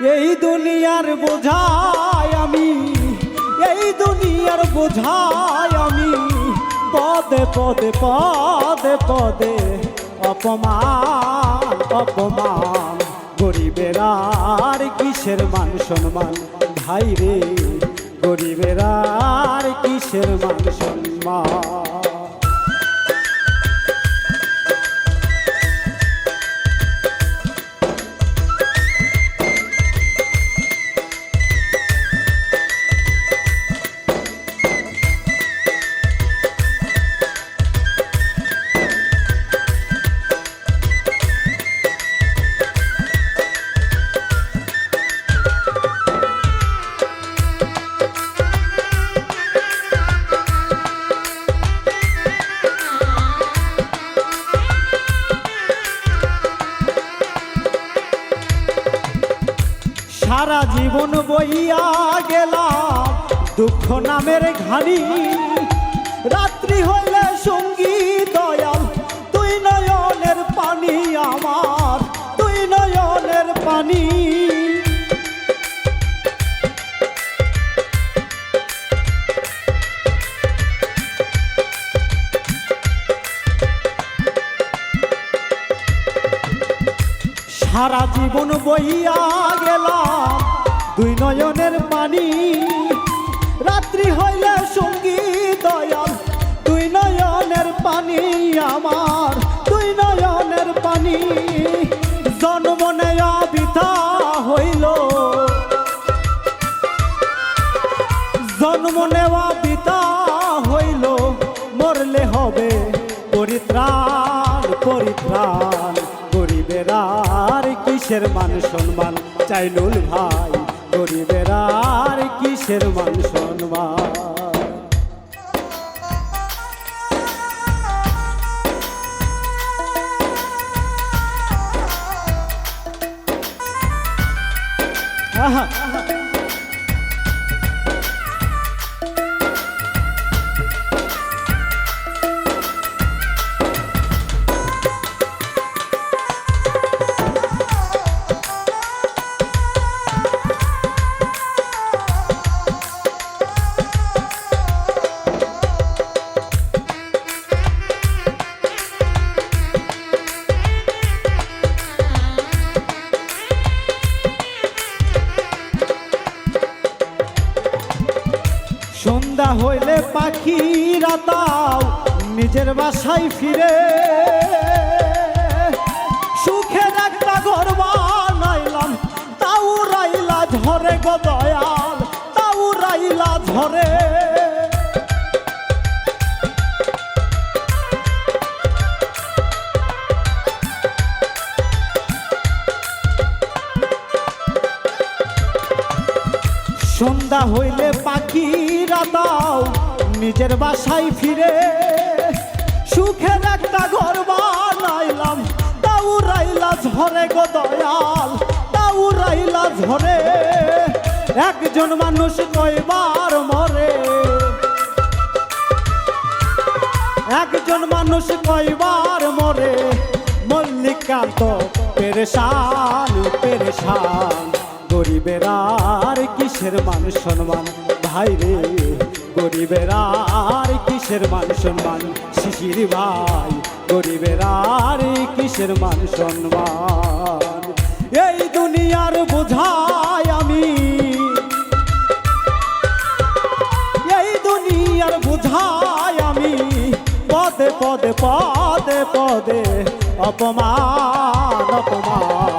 এই দুনিয়ার বোঝায় আমি, এই দুনিয়ার বোঝায় আমি। পদে পদে পদে পদে অপমান অপমান। গরিবের আর কিসের মান সম্মান? ভাই রে গরিবের আর কিসের মান সম্মান? সারা জীবন বইয়া গেলাম। দুঃখ নামের ঘানি, রাত্রি হইলে সঙ্গী দয়াল। তুই নয়নের পানি আমার, তুই নয়নের পানি। সারা জীবন বইয়া গেলাম দুই নয়নের পানি রাত্রি হইলে সঙ্গী দয়াল, দুই নয়নের পানি আমার, দুই নয়নের পানি। জন্ম নেয়া বিতা হইল। জন্ম নেওয়া হইল। মরলে হবে পরিত্রাণ পরিত্রাণ। গরিবের আর কিসের মান সম্মান? চাইলুল ভাই। গরিবের আর কিসের মান সম্মান? সন্ধ্যা হইলে পাখিরা তাও নিজের বাসায় ফিরে। সুখে একটা ঘর বানাইলাম, তাও রাইলা ঝরে গো দয়াল, তাও রাইলা ঝরে। সন্ধ্যা হইলে পাখিরা দাও, নিজের বাসায় ফিরে। সুখের একটা ঘর বানাইলাম তাও রাইলা ঝরে গো দয়াল তাও রাইলা ঝরে। একজন মানুষ কয়বার মরে? একজন মানুষ কয়বার মরে? মল্লিকান্ত পেরেশান পেরেশান। গরিবের আর কিসের মান সম্মান? ভাই রে, গরিবের আর কিসের মান সম্মান? শিশির ভাই, গরিবের আর কিসের মান সম্মান? এই দুনিয়ার বোঝায় আমি। এই দুনিয়ার বুঝাই আমি। পদে পদে পদে পদে, অপমান অপমান।